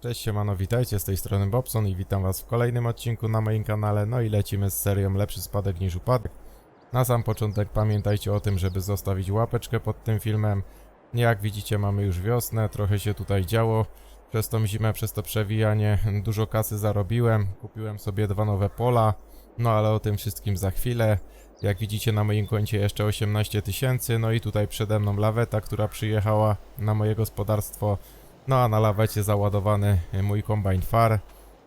Cześć siemano, witajcie z tej strony Bobson i witam was w kolejnym odcinku na moim kanale, no i lecimy z serią Lepszy spadek niż upadek. Na sam początek pamiętajcie o tym, żeby zostawić łapeczkę pod tym filmem. Jak widzicie mamy już wiosnę, trochę się tutaj działo. Przez tą zimę, przez to przewijanie dużo kasy zarobiłem, kupiłem sobie dwa nowe pola, no ale o tym wszystkim za chwilę. Jak widzicie na moim koncie jeszcze 18 tysięcy, no i tutaj przede mną laweta, która przyjechała na moje gospodarstwo. No a na lawecie załadowany e, mój kombajn far.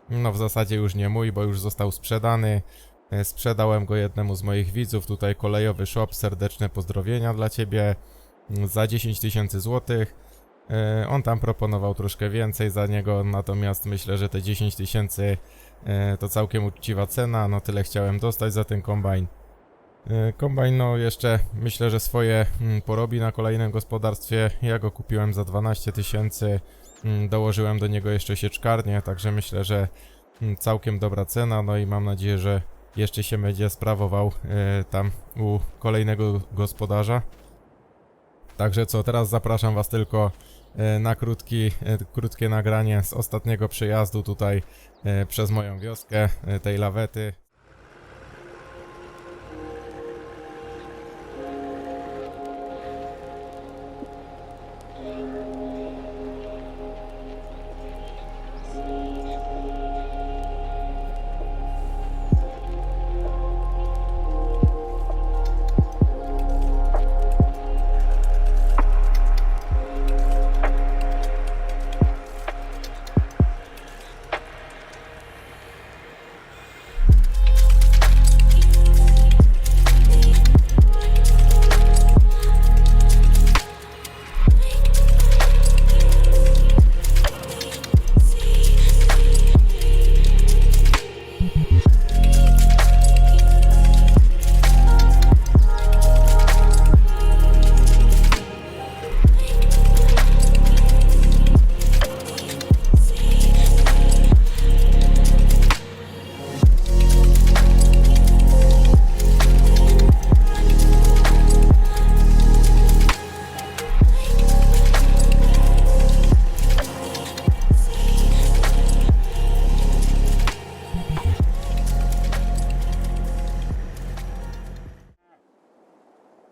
No w zasadzie już nie mój, bo już został sprzedany. E, Sprzedałem go jednemu z moich widzów, tutaj kolejowy shop, serdeczne pozdrowienia dla ciebie mm, za 10 tysięcy złotych. E, On tam proponował troszkę więcej za niego, natomiast myślę, że te 10 tysięcy to całkiem uczciwa cena, no tyle chciałem dostać za ten kombajn. E, Kombajn no jeszcze myślę, że swoje mm, porobi na kolejnym gospodarstwie. Ja go kupiłem za 12 tysięcy. Mm, Dołożyłem do niego jeszcze sieczkarnię, także myślę, że mm, całkiem dobra cena. No i mam nadzieję, że jeszcze się będzie sprawował e, tam u kolejnego gospodarza. Także co, teraz zapraszam Was tylko e, na krótki, e, krótkie nagranie z ostatniego przejazdu tutaj e, przez moją wioskę, e, tej lawety.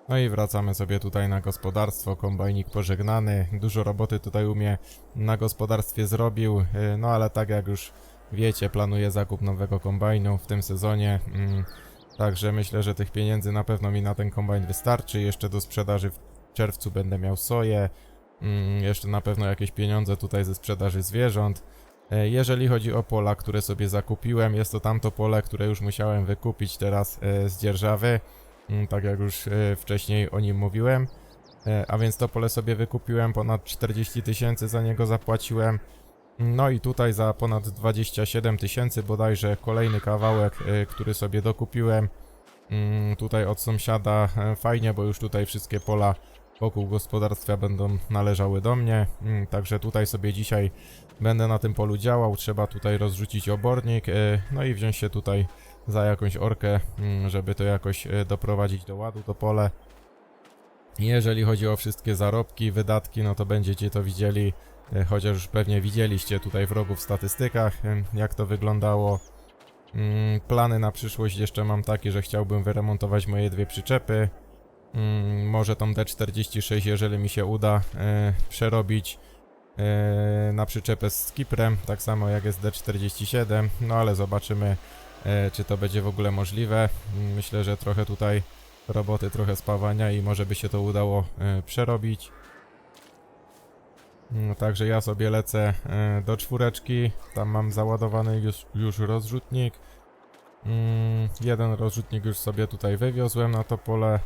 No i wracamy sobie tutaj na gospodarstwo, kombajnik pożegnany, dużo roboty tutaj u mnie na gospodarstwie zrobił, yy, no ale tak jak już wiecie, planuję zakup nowego kombajnu w tym sezonie, mm, także myślę, że tych pieniędzy na pewno mi na ten kombajn wystarczy, jeszcze do sprzedaży w czerwcu będę miał soję, mm, jeszcze na pewno jakieś pieniądze tutaj ze sprzedaży zwierząt. E, Jeżeli chodzi o pola, które sobie zakupiłem, jest to tamto pole, które już musiałem wykupić teraz e, z dzierżawy. Tak jak już e, wcześniej o nim mówiłem. E, A więc to pole sobie wykupiłem, ponad 40 tysięcy za niego zapłaciłem. No i tutaj za ponad 27 tysięcy bodajże kolejny kawałek, e, który sobie dokupiłem. Mm, Tutaj od sąsiada fajnie, bo już tutaj wszystkie pola wokół gospodarstwa będą należały do mnie. Mm, Także tutaj sobie dzisiaj będę na tym polu działał. Trzeba tutaj rozrzucić obornik, no i wziąć się tutaj za jakąś orkę, mm, żeby to jakoś e, doprowadzić do ładu to pole. Jeżeli chodzi o wszystkie zarobki, wydatki, no to będziecie to widzieli, e, chociaż już pewnie widzieliście tutaj w rogu w statystykach, em, jak to wyglądało. Mm, Plany na przyszłość jeszcze mam takie, że chciałbym wyremontować moje dwie przyczepy. Mm, Może tą D46, jeżeli mi się uda e, przerobić e, na przyczepę z Kiprem, tak samo jak jest D47, no ale zobaczymy e, czy to będzie w ogóle możliwe. Mm, Myślę, że trochę tutaj roboty, trochę spawania i może by się to udało e, przerobić. No, także ja sobie lecę e, do czwóreczki, tam mam załadowany już, już rozrzutnik. Mm, jeden rozrzutnik już sobie tutaj wywiozłem na to pole,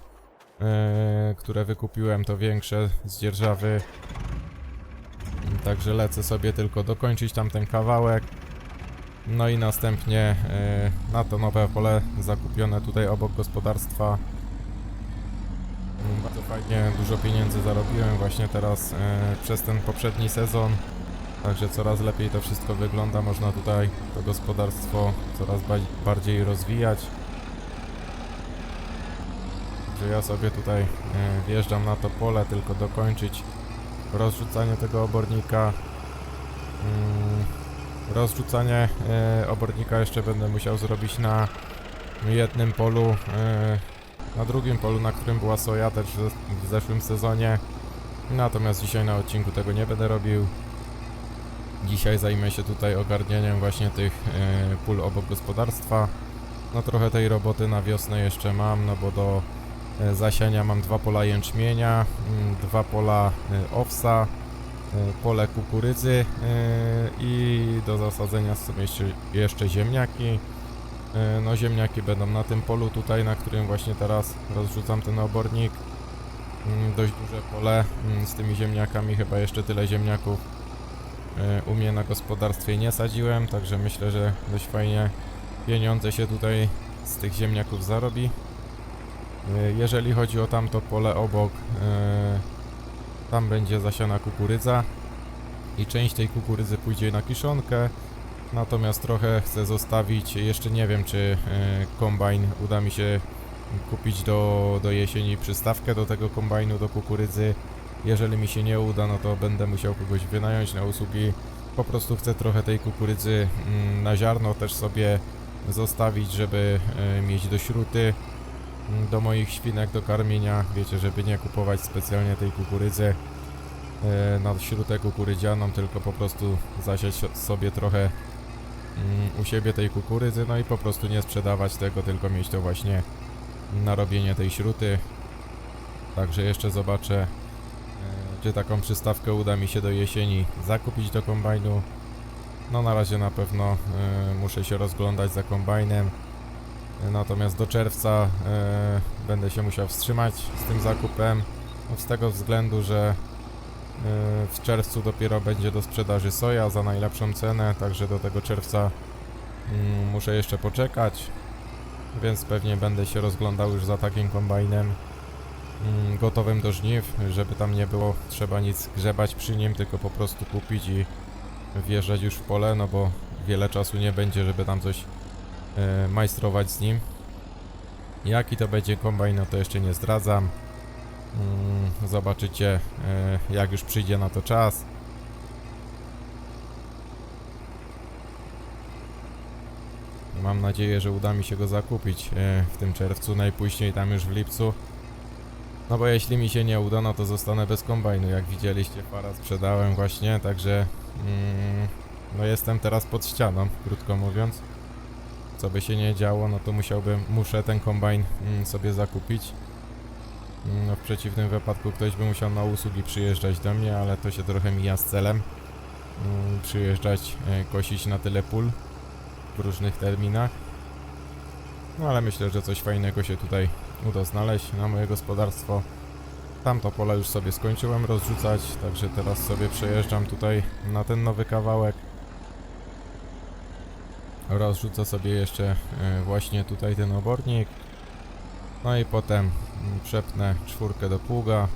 e, które wykupiłem, to większe z dzierżawy. Mm, Także lecę sobie tylko dokończyć tamten kawałek. No i następnie e, na to nowe pole zakupione tutaj obok gospodarstwa. Mm, Bardzo fajnie, dużo pieniędzy zarobiłem właśnie teraz e, przez ten poprzedni sezon. Także coraz lepiej to wszystko wygląda. Można tutaj to gospodarstwo coraz ba bardziej rozwijać. Także ja sobie tutaj e, wjeżdżam na to pole, tylko dokończyć rozrzucanie tego obornika. Rozrzucanie e, obornika jeszcze będę musiał zrobić na jednym polu, e, na drugim polu, na którym była soja też w, zeszłym sezonie. Natomiast dzisiaj na odcinku tego nie będę robił. Dzisiaj zajmę się tutaj ogarnianiem właśnie tych e, pól obok gospodarstwa. No trochę tej roboty na wiosnę jeszcze mam, no bo do e, zasiania mam dwa pola jęczmienia, mm, dwa pola e, owsa, pole kukurydzy e, i do zasadzenia są jeszcze, jeszcze ziemniaki. E, No ziemniaki będą na tym polu tutaj, na którym właśnie teraz rozrzucam ten obornik. Mm, Dość duże pole mm, z tymi ziemniakami, chyba jeszcze tyle ziemniaków e, u mnie na gospodarstwie nie sadziłem, także myślę, że dość fajnie pieniądze się tutaj z tych ziemniaków zarobi. E, Jeżeli chodzi o tamto pole obok, e, tam będzie zasiana kukurydza i część tej kukurydzy pójdzie na kiszonkę, natomiast trochę chcę zostawić, jeszcze nie wiem czy e, kombajn uda mi się kupić do, do jesieni przystawkę do tego kombajnu, do kukurydzy. Jeżeli mi się nie uda, no to będę musiał kogoś wynająć na usługi. Po prostu chcę trochę tej kukurydzy mm, na ziarno też sobie zostawić, żeby e, mieć do śruty do moich świnek do karmienia. Wiecie, żeby nie kupować specjalnie tej kukurydzy e, na śrutę kukurydzianą, tylko po prostu zasiać sobie trochę mm, u siebie tej kukurydzy, no i po prostu nie sprzedawać tego, tylko mieć to właśnie na robienie tej śruty. Także jeszcze zobaczę, e, czy taką przystawkę uda mi się do jesieni zakupić do kombajnu. No na razie na pewno e, muszę się rozglądać za kombajnem. Natomiast do czerwca e, będę się musiał wstrzymać z tym zakupem. No, z tego względu, że e, w czerwcu dopiero będzie do sprzedaży soja za najlepszą cenę, także do tego czerwca mm, muszę jeszcze poczekać. Więc pewnie będę się rozglądał już za takim kombajnem mm, gotowym do żniw, żeby tam nie było trzeba nic grzebać przy nim, tylko po prostu kupić i wjeżdżać już w pole, no bo wiele czasu nie będzie, żeby tam coś e, majstrować z nim. Jaki to będzie kombajn, no to jeszcze nie zdradzam. Mm, zobaczycie, e, jak już przyjdzie na to czas. Mam nadzieję, że uda mi się go zakupić e, w tym czerwcu, najpóźniej tam już w lipcu. No bo jeśli mi się nie uda, no to zostanę bez kombajnu. Jak widzieliście, para sprzedałem właśnie, także mm, no jestem teraz pod ścianą, krótko mówiąc. Co by się nie działo, no to musiałbym, muszę ten kombajn mm, sobie zakupić. Mm, No w przeciwnym wypadku ktoś by musiał na usługi przyjeżdżać do mnie, ale to się trochę mija z celem. Mm, Przyjeżdżać, e, kosić na tyle pól w różnych terminach. No ale myślę, że coś fajnego się tutaj uda znaleźć na moje gospodarstwo. Tamto pole już sobie skończyłem rozrzucać, także teraz sobie przejeżdżam tutaj na ten nowy kawałek. Rozrzucę sobie jeszcze e, właśnie tutaj ten obornik. No i potem mm, przepnę czwórkę do pługa.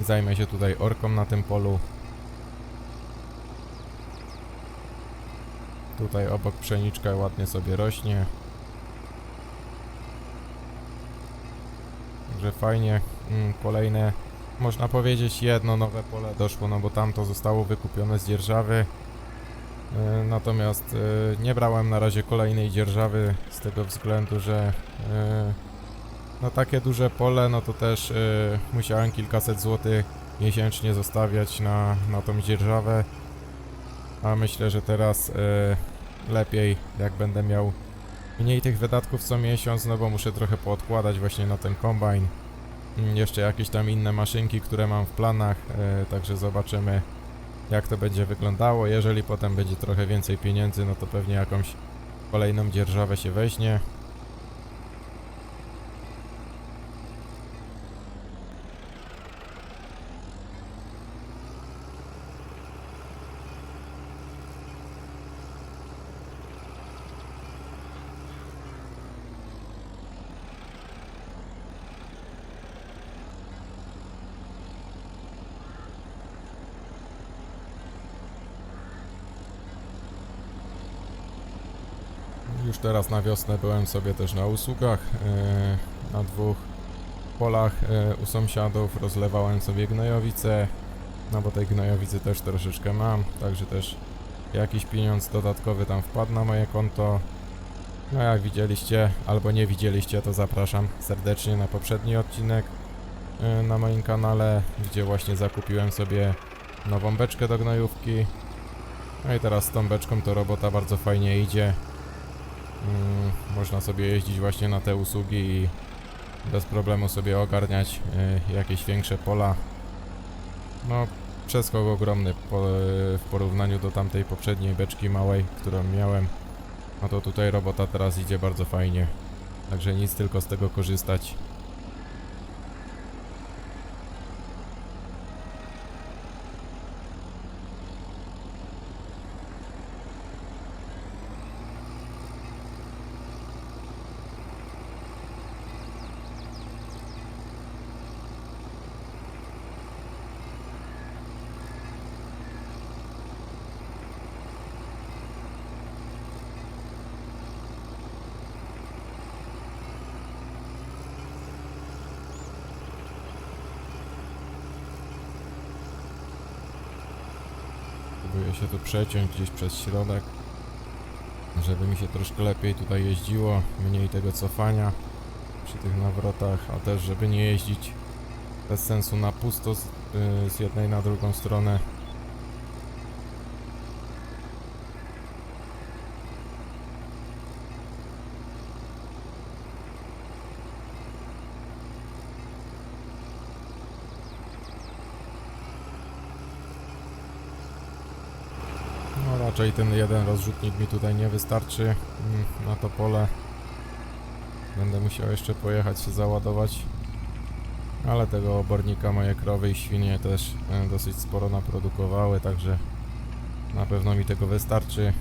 Zajmę się tutaj orką na tym polu. Tutaj obok pszeniczka ładnie sobie rośnie. Także fajnie. Mm, Kolejne, można powiedzieć, jedno nowe pole doszło, no bo tamto zostało wykupione z dzierżawy. E, Natomiast e, nie brałem na razie kolejnej dzierżawy z tego względu, że e, no takie duże pole, no to też musiałem kilkaset złotych miesięcznie zostawiać na, na tą dzierżawę. A myślę, że teraz lepiej, jak będę miał mniej tych wydatków co miesiąc, no bo muszę trochę poodkładać właśnie na ten kombajn. Mm, Jeszcze jakieś tam inne maszynki, które mam w planach, także zobaczymy jak to będzie wyglądało. Jeżeli potem będzie trochę więcej pieniędzy, no to pewnie jakąś kolejną dzierżawę się weźmie. Już teraz na wiosnę byłem sobie też na usługach. e, Na dwóch polach e, u sąsiadów rozlewałem sobie gnojowice. No bo tej gnojowicy też troszeczkę mam, także też jakiś pieniądz dodatkowy tam wpadł na moje konto. No jak widzieliście, albo nie widzieliście, to zapraszam serdecznie na poprzedni odcinek y, na moim kanale, gdzie właśnie zakupiłem sobie nową beczkę do gnojówki. No i teraz z tą beczką to robota bardzo fajnie idzie. Mm, Można sobie jeździć właśnie na te usługi i bez problemu sobie ogarniać y, jakieś większe pola. No, przeskok ogromny w porównaniu do tamtej poprzedniej beczki małej, którą miałem. No to tutaj robota teraz idzie bardzo fajnie. Także nic tylko z tego korzystać. Próbuję się tu przeciąć gdzieś przez środek, żeby mi się troszkę lepiej tutaj jeździło, mniej tego cofania przy tych nawrotach, a też żeby nie jeździć bez sensu na pusto z, y, z jednej na drugą stronę. No raczej ten jeden rozrzutnik mi tutaj nie wystarczy mm, na to pole. Będę musiał jeszcze pojechać się załadować. Ale tego obornika moje krowy i świnie też e, dosyć sporo naprodukowały, także na pewno mi tego wystarczy.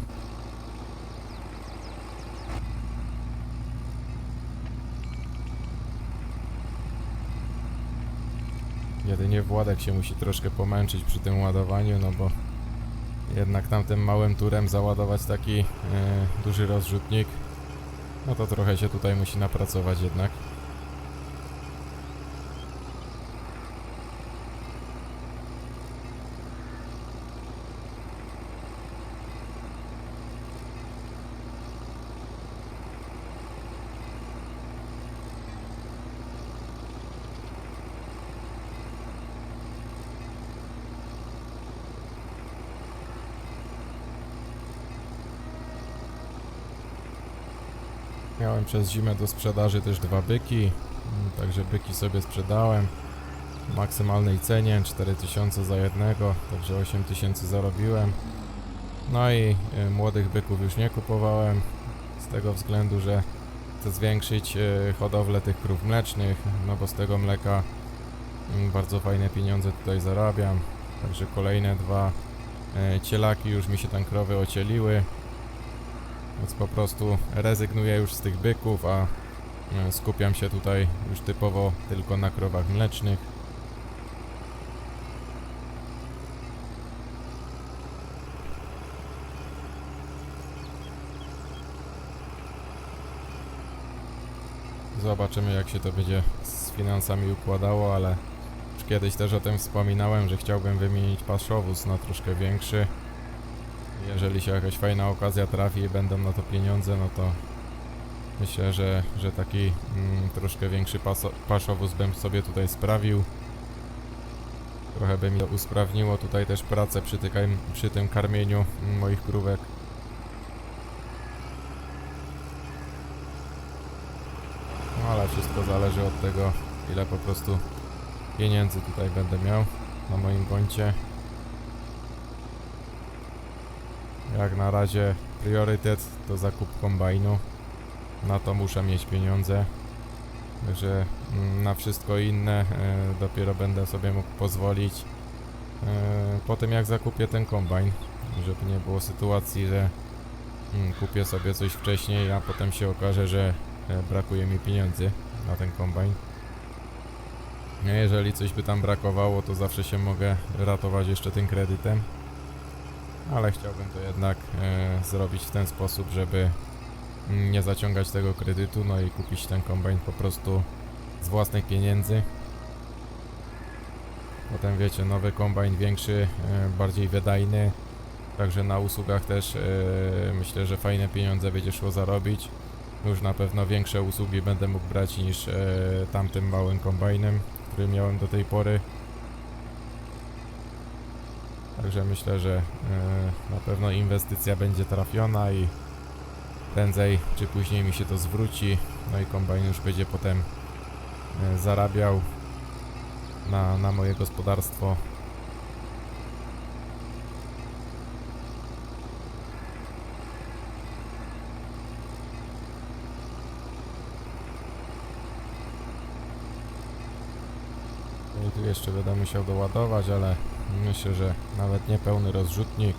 Jedynie Władek się musi troszkę pomęczyć przy tym ładowaniu, no bo jednak tamtym małym turem załadować taki e, duży rozrzutnik, no to trochę się tutaj musi napracować jednak. Miałem przez zimę do sprzedaży też dwa byki, mm, także byki sobie sprzedałem w maksymalnej cenie 4000 za jednego, także 8000 zarobiłem. No i y, młodych byków już nie kupowałem z tego względu, że chcę zwiększyć y, hodowlę tych krów mlecznych, no bo z tego mleka mm, bardzo fajne pieniądze tutaj zarabiam. Także kolejne dwa y, cielaki już mi się tam krowy ocieliły. Więc po prostu rezygnuję już z tych byków, a e, skupiam się tutaj już typowo tylko na krowach mlecznych. Zobaczymy jak się to będzie z finansami układało, ale już kiedyś też o tym wspominałem, że chciałbym wymienić paszowóz na troszkę większy. Jeżeli się jakaś fajna okazja trafi i będą na to pieniądze, no to myślę, że, że taki mm, troszkę większy paso, paszowóz bym sobie tutaj sprawił. Trochę by mi to usprawniło tutaj też pracę przy, tykaj, przy tym karmieniu mm, moich krówek. No ale wszystko zależy od tego, ile po prostu pieniędzy tutaj będę miał na moim koncie. Jak na razie priorytet to zakup kombajnu. Na to muszę mieć pieniądze. Także mm, na wszystko inne e, dopiero będę sobie mógł pozwolić e, po tym jak zakupię ten kombajn. Żeby nie było sytuacji, że mm, kupię sobie coś wcześniej, a potem się okaże, że e, brakuje mi pieniędzy na ten kombajn. No, Jeżeli coś by tam brakowało, to zawsze się mogę ratować jeszcze tym kredytem ale chciałbym to jednak e, zrobić w ten sposób, żeby nie zaciągać tego kredytu, no i kupić ten kombajn po prostu z własnych pieniędzy. Potem wiecie, nowy kombajn większy, e, bardziej wydajny, Także na usługach też e, myślę, że fajne pieniądze będzie szło zarobić. Już na pewno większe usługi będę mógł brać niż e, tamtym małym kombajnem, który miałem do tej pory. Także myślę, że e, na pewno inwestycja będzie trafiona i prędzej czy później mi się to zwróci. No i kombajn już będzie potem e, zarabiał na, na moje gospodarstwo. No tu jeszcze będę musiał doładować, ale myślę, że nawet niepełny rozrzutnik.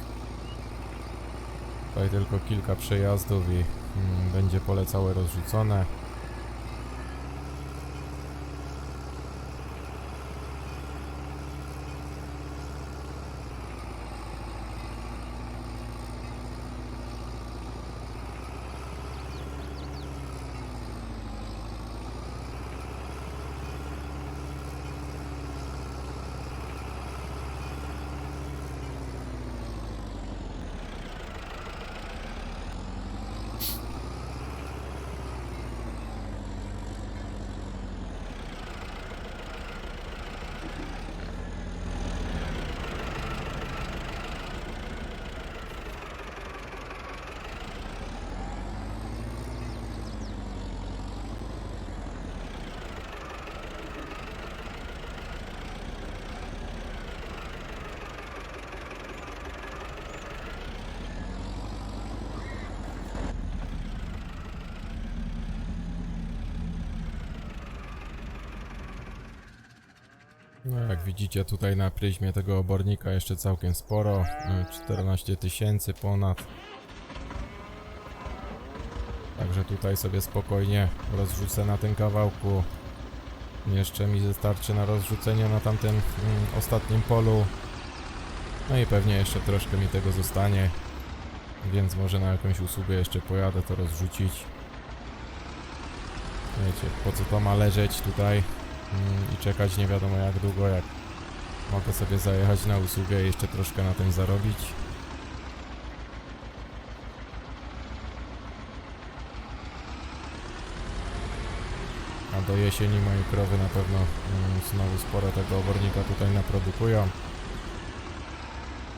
Tutaj tylko kilka przejazdów i mm, będzie pole całe rozrzucone. No jak widzicie tutaj na pryzmie tego obornika jeszcze całkiem sporo, y, 14 tysięcy ponad. Także tutaj sobie spokojnie rozrzucę na tym kawałku. Jeszcze mi wystarczy na rozrzucenie na tamtym mm, ostatnim polu. No i pewnie jeszcze troszkę mi tego zostanie. Więc może na jakąś usługę jeszcze pojadę to rozrzucić. Wiecie, po co to ma leżeć tutaj i czekać nie wiadomo jak długo, jak mogę sobie zajechać na usługę i jeszcze troszkę na tym zarobić. A do jesieni moje krowy na pewno mm, znowu sporo tego obornika tutaj naprodukują.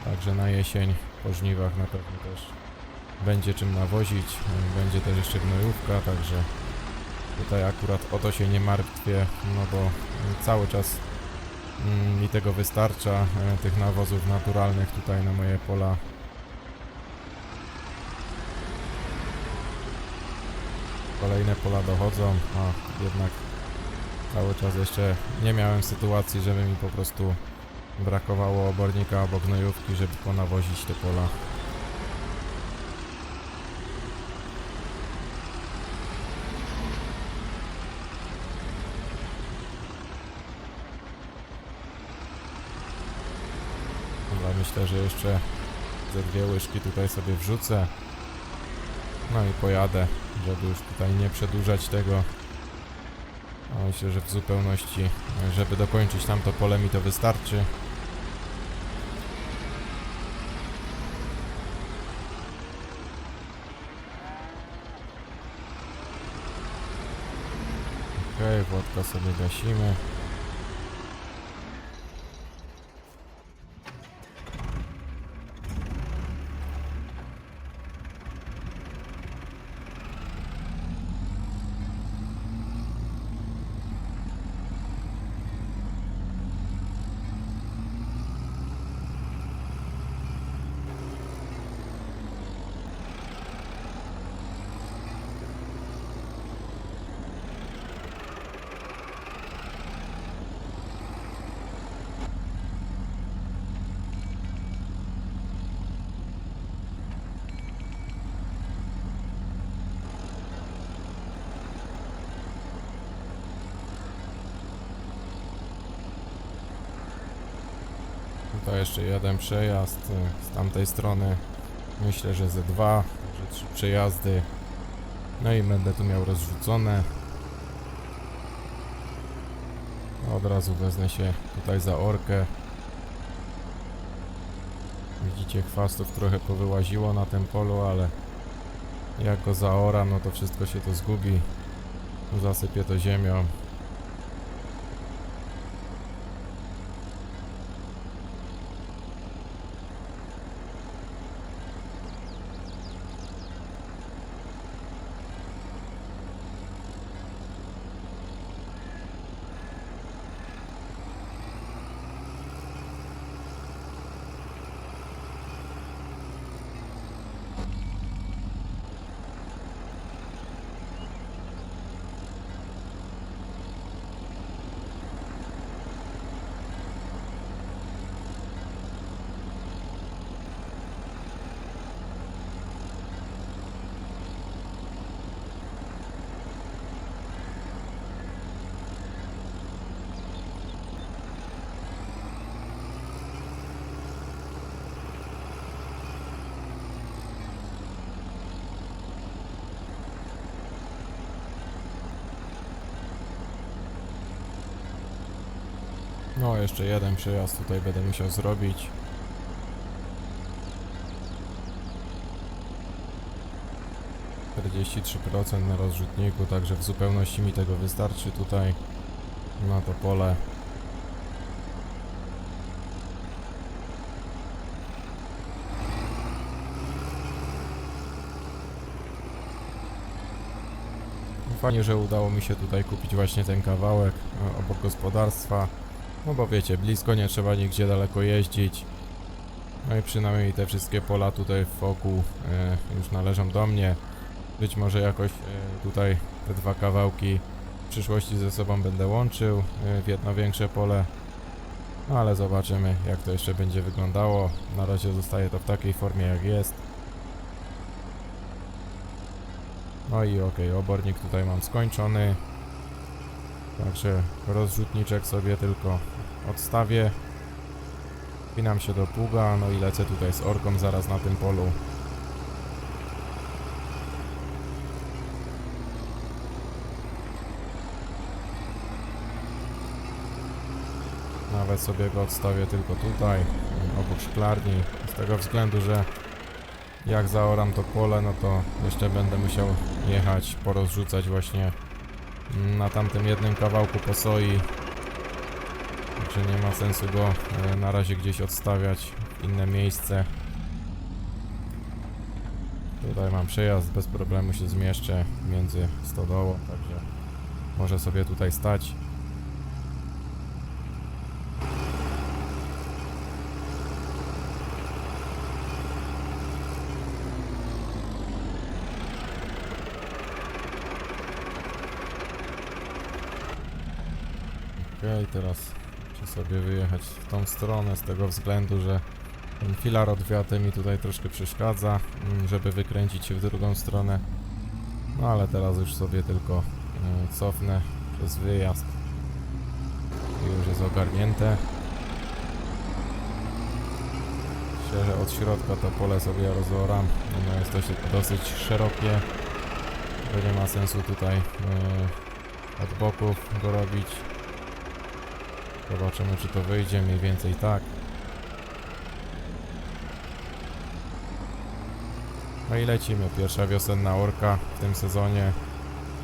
Także na jesień po żniwach na pewno też będzie czym nawozić. Będzie też jeszcze gnojówka, także tutaj akurat o to się nie martwię, no bo cały czas mm, mi tego wystarcza, y, tych nawozów naturalnych tutaj na moje pola. Kolejne pola dochodzą, a jednak cały czas jeszcze nie miałem sytuacji, żeby mi po prostu brakowało obornika albo gnojówki, żeby ponawozić te pola. Myślę, że jeszcze ze dwie łyżki tutaj sobie wrzucę. No i pojadę, żeby już tutaj nie przedłużać tego. Myślę, że w zupełności, żeby dokończyć tamto pole mi to wystarczy. Okej, Włodka sobie gasimy. To jeszcze jeden przejazd y, z tamtej strony. Myślę, że ze dwa, że trzy przejazdy. No i będę tu miał rozrzucone. Od razu wezmę się tutaj za orkę. Widzicie, chwastów trochę powyłaziło na tym polu, ale jak go zaoram, no to wszystko się to zgubi. Zasypie to ziemią. No, jeszcze jeden przejazd tutaj będę musiał zrobić. procent na rozrzutniku, także w zupełności mi tego wystarczy tutaj na to pole. Fajnie, że udało mi się tutaj kupić właśnie ten kawałek e, obok gospodarstwa. No bo wiecie, blisko nie trzeba nigdzie daleko jeździć. No i przynajmniej te wszystkie pola tutaj wokół e, już należą do mnie. Być może jakoś e, tutaj te dwa kawałki w przyszłości ze sobą będę łączył e, w jedno większe pole. No ale zobaczymy jak to jeszcze będzie wyglądało. Na razie zostaje to w takiej formie jak jest. No i okej, obornik tutaj mam skończony. Także rozrzutniczek sobie tylko odstawię. Pinam się do pługa, no i lecę tutaj z orką zaraz na tym polu. Nawet sobie go odstawię tylko tutaj, obok szklarni, z tego względu, że jak zaoram to pole, no to jeszcze będę musiał jechać, porozrzucać właśnie na tamtym jednym kawałku po soi. Także nie ma sensu go e, na razie gdzieś odstawiać w inne miejsce. Tutaj mam przejazd, bez problemu się zmieszczę między stodołą, także może sobie tutaj stać. Okej, teraz muszę sobie wyjechać w tą stronę z tego względu, że ten filar odwiaty mi tutaj troszkę przeszkadza, mm, żeby wykręcić się w drugą stronę. No ale teraz już sobie tylko e, cofnę przez wyjazd i już jest ogarnięte. Myślę, że od środka to pole sobie rozoram. No jest to się dosyć szerokie, nie ma sensu tutaj e, od boków go robić. Zobaczymy, czy to wyjdzie. Mniej więcej tak. No i lecimy. Pierwsza wiosenna orka w tym sezonie.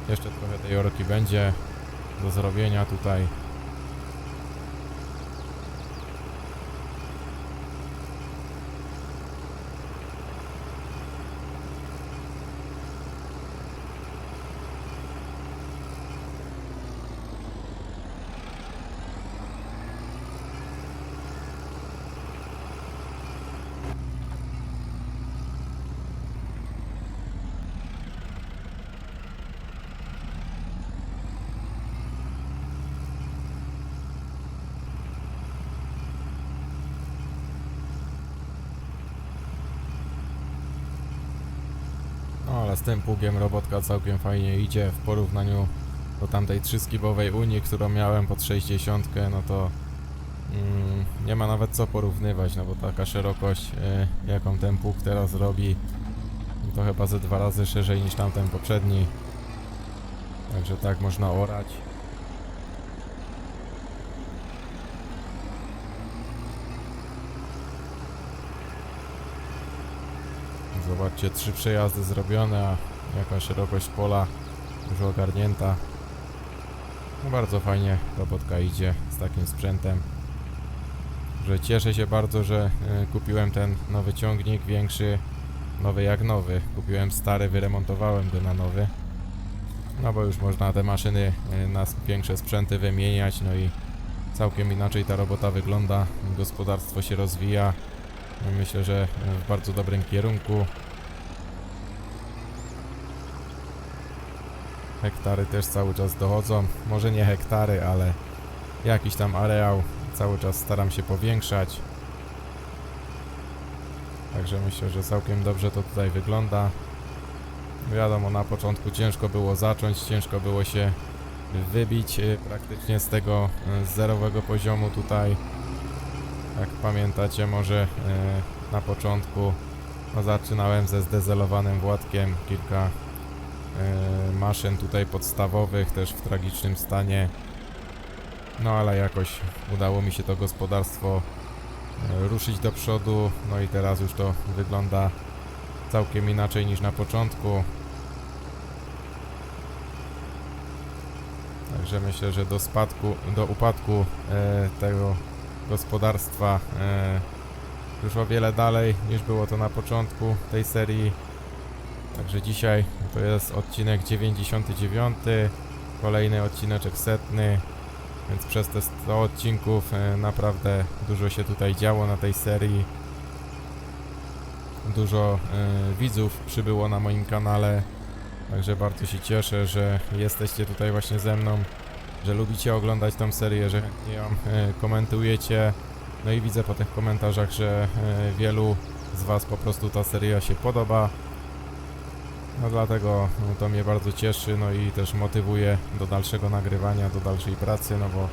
Jeszcze trochę tej orki będzie do zrobienia tutaj. Tym pługiem robotka całkiem fajnie idzie w porównaniu do tamtej trzyskibowej Unii, którą miałem pod 60, no to mm, nie ma nawet co porównywać, no bo taka szerokość, y, jaką ten pług teraz robi, to chyba ze dwa razy szerzej niż tamten poprzedni. Także tak można orać. Zobaczcie, trzy przejazdy zrobione, a jaka szerokość pola już ogarnięta. No bardzo fajnie robotka idzie z takim sprzętem. Że cieszę się bardzo, że e, kupiłem ten nowy ciągnik, większy, nowy jak nowy. Kupiłem stary, wyremontowałem go na nowy. No bo już można te maszyny e, na większe sprzęty wymieniać, no i całkiem inaczej ta robota wygląda. Gospodarstwo się rozwija. Myślę, że e, w bardzo dobrym kierunku. Hektary też cały czas dochodzą. Może nie hektary, ale jakiś tam areał cały czas staram się powiększać. Także myślę, że całkiem dobrze to tutaj wygląda. Wiadomo, na początku ciężko było zacząć, ciężko było się wybić e, praktycznie z tego e, zerowego poziomu tutaj. Jak pamiętacie, może e, na początku no, zaczynałem ze zdezelowanym Władkiem, kilka e, maszyn tutaj podstawowych, też w tragicznym stanie. No ale jakoś udało mi się to gospodarstwo e, ruszyć do przodu, no i teraz już to wygląda całkiem inaczej niż na początku. Także myślę, że do spadku, do upadku tego gospodarstwa e, już o wiele dalej niż było to na początku tej serii. Także dzisiaj to jest odcinek 99, kolejny odcineczek setny, więc przez te 100 odcinków e, naprawdę dużo się tutaj działo na tej serii. Dużo e, widzów przybyło na moim kanale, także bardzo się cieszę, że jesteście tutaj właśnie ze mną, że lubicie oglądać tą serię, że chętnie ją e, komentujecie. No i widzę po tych komentarzach, że e, wielu z Was po prostu ta seria się podoba. No dlatego no, to mnie bardzo cieszy, no i też motywuje do dalszego nagrywania, do dalszej pracy, no bo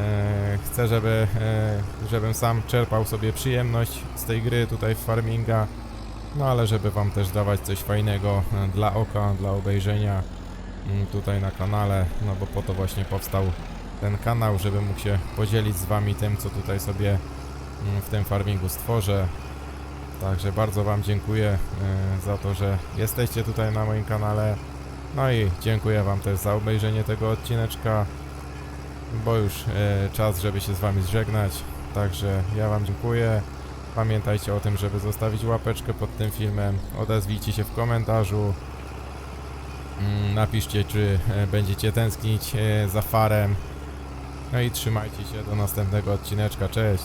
e, chcę, żeby, e, żebym sam czerpał sobie przyjemność z tej gry tutaj w farminga, no ale żeby Wam też dawać coś fajnego e, dla oka, dla obejrzenia tutaj na kanale, no bo po to właśnie powstał ten kanał, żeby mógł się podzielić z Wami tym, co tutaj sobie mm, w tym farmingu stworzę. Także bardzo Wam dziękuję e, za to, że jesteście tutaj na moim kanale. No i dziękuję Wam też za obejrzenie tego odcineczka, bo już e, czas, żeby się z Wami żegnać. Także ja Wam dziękuję. Pamiętajcie o tym, żeby zostawić łapeczkę pod tym filmem. Odezwijcie się w komentarzu. Mm, Napiszcie, czy e, będziecie tęsknić e, za farem. No i trzymajcie się do następnego odcineczka. Cześć!